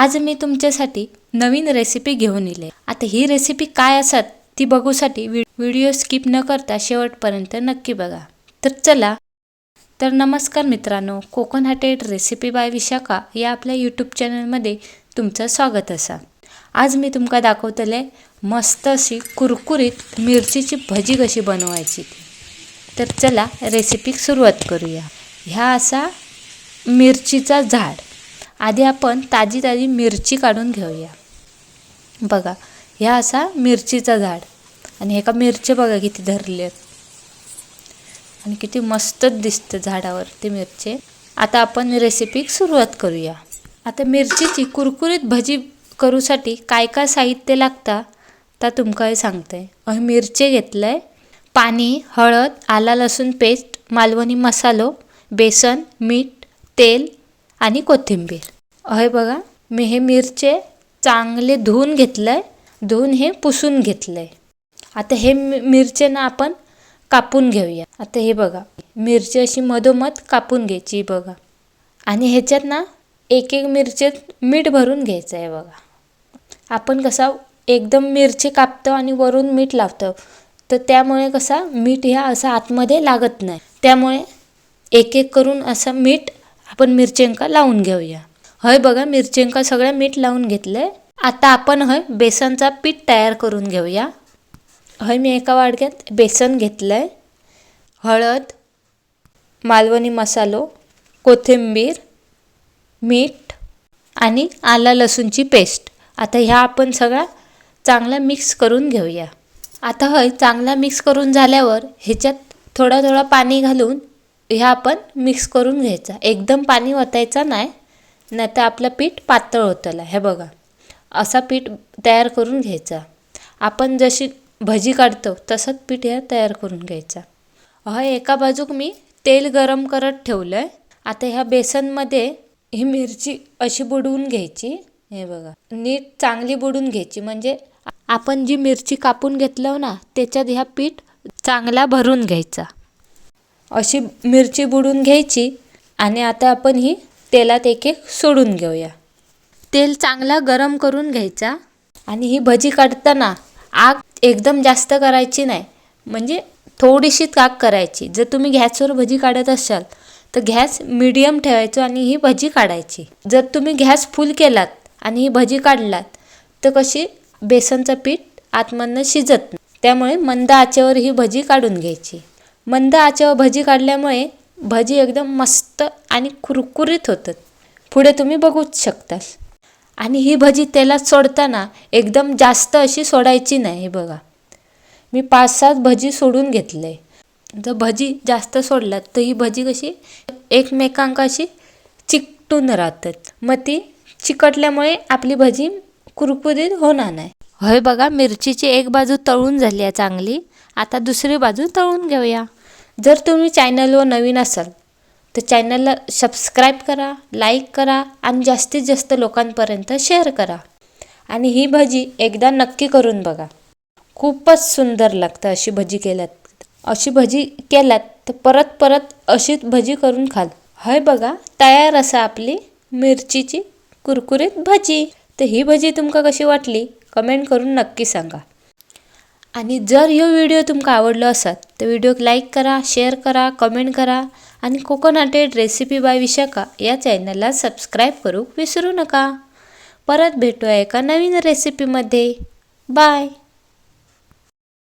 आज मी तुमच्यासाठी नवीन रेसिपी घेऊन येले आता ही रेसिपी काय असत ती बघूसाठी व्हिडिओ स्किप न करता शेवटपर्यंत नक्की बघा. तर चला. तर नमस्कार मित्रांनो कोकण हाटेड रेसिपी बाय विशाखा या आपल्या यूट्यूब चॅनलमध्ये तुमचं स्वागत असा. आज मी तुमका दाखवतले मस्त अशी कुरकुरीत मिरचीची भजी कशी बनवायची ती. तर चला रेसिपी सुरुवात करूया. ह्या असा मिरचीचा झाड. आधी आपण ताजी ताजी मिरची काढून घेऊया. बघा ह्या असा मिरचीचं झाड. आणि एका मिरची बघा किती धरले आणि किती मस्तच दिसतं झाडावर ते मिरचे. आता आपण रेसिपीक सुरुवात करूया. आता मिरचीची कुरकुरीत भजी करूसाठी काय काय साहित्य लागता तर तुमका हे सांगते. आहे मिरचे घेतलंय पाणी हळद आला लसूण पेस्ट मालवणी मसालो बेसन मीठ तेल आणि कोथिंबीर. अहे बघा मी हे मिरचे चांगले धुवून घेतलंय धुवून हे पुसून घेतलंय. आता हे मि- मिरचे ना आपण कापून घेऊया. आता हे बघा मिरची अशी मधोमध कापून घ्यायची बघा. आणि ह्याच्यात ना एक एक मिरचेत मीठ भरून घ्यायचं आहे बघा. आपण कसा एकदम मिरची कापतो आणि वरून मीठ लावतो तर त्यामुळे कसा मीठ ह्या असं आतमध्ये लागत नाही. त्यामुळे एक एक करून असं मीठ आपण मिरचेंका लावून घेऊया. हय बघा मिरचेंका सगळ्या मीठ लावून घेतलंय. आता आपण हय बेसनचा पीठ तयार करून घेऊया. हय मी एका वाडक्यात बेसन घेतलंय. हळद मालवणी मसालो कोथिंबीर मीठ आणि आला लसूणची पेस्ट. आता ह्या आपण सगळ्या चांगला मिक्स करून घेऊया. आता हय चांगला मिक्स करून झाल्यावर ह्याच्यात थोडा थोडा पाणी घालून ह्या आपण मिक्स करून घ्यायचा. एकदम पाणी ओतायचा नाही नाही तर आपलं पीठ पातळ होतलं हे बघा असा पीठ तयार करून घ्यायचा. आपण जशी भजी काढतो तसंच पीठ ह्या तयार करून घ्यायचा. हा एका बाजूक मी तेल गरम करत ठेवलं आहे आता ह्या बेसनमध्ये ही मिरची अशी बुडवून घ्यायची. हे बघा नीट चांगली बुडवून घ्यायची. म्हणजे आपण जी मिरची कापून घेतलं ना त्याच्यात ह्या पीठ चांगला भरून घ्यायचा. अशी मिरची बुडून घ्यायची आणि आता आपण ही तेलात एक एक सोडून घेऊया. तेल चांगला गरम करून घ्यायचा आणि ही भजी काढताना आग एकदम जास्त करायची नाही. म्हणजे थोडीशी आग करायची. जर तुम्ही गॅसवर भजी काढत असाल तर गॅस मिडियम ठेवायचो आणि ही भजी काढायची. जर तुम्ही गॅस फुल केलात आणि ही भजी काढलात तर कशी बेसनचं पीठ आतमधनं शिजत नाही. त्यामुळे मंद आचेवर ही भजी काढून घ्यायची. मंद आचेवर भजी काढल्यामुळे भजी एकदम मस्त आणि कुरकुरीत होतात. पुढे तुम्ही बघूच शकता आणि ही भजी तेलात सोडताना एकदम जास्त अशी सोडायची नाही हे बघा. मी पाच सात भजी सोडून घेतलं. आहे जर भजी जास्त सोडलात तर ही भजी कशी एकमेकांकाशी चिकटून राहतात. मग ती चिकटल्यामुळे आपली भजी कुरकुरीत होणार नाही. होय बघा मिरचीची एक बाजू तळून झाली आहे चांगली. आता दुसरी बाजू तळून घेऊया. जर तुम्ही चॅनलवर नवीन असाल तर चॅनलला सबस्क्राईब करा लाईक करा आणि जास्तीत जास्त लोकांपर्यंत शेअर करा. आणि ही भजी एकदा नक्की करून बघा. खूपच सुंदर लागतं अशी भजी केल्यात. अशी भजी केल्यात तर परत परत अशीच भजी करून खाल. हय बघा तयार असा आपली मिरचीची कुरकुरीत भजी. तर ही भजी तुमका कशी वाटली? कमेंट करून नक्की सांगा. आणि जर ह्यो व्हिडिओ तुमका आवडलो असत तर व्हिडिओक लाईक करा शेअर करा कमेंट करा आणि कोकोनटेड रेसिपी बाय विशाखा या चॅनलला सबस्क्राईब करूक विसरू नका. परत भेटूया एका नवीन रेसिपीमध्ये. बाय.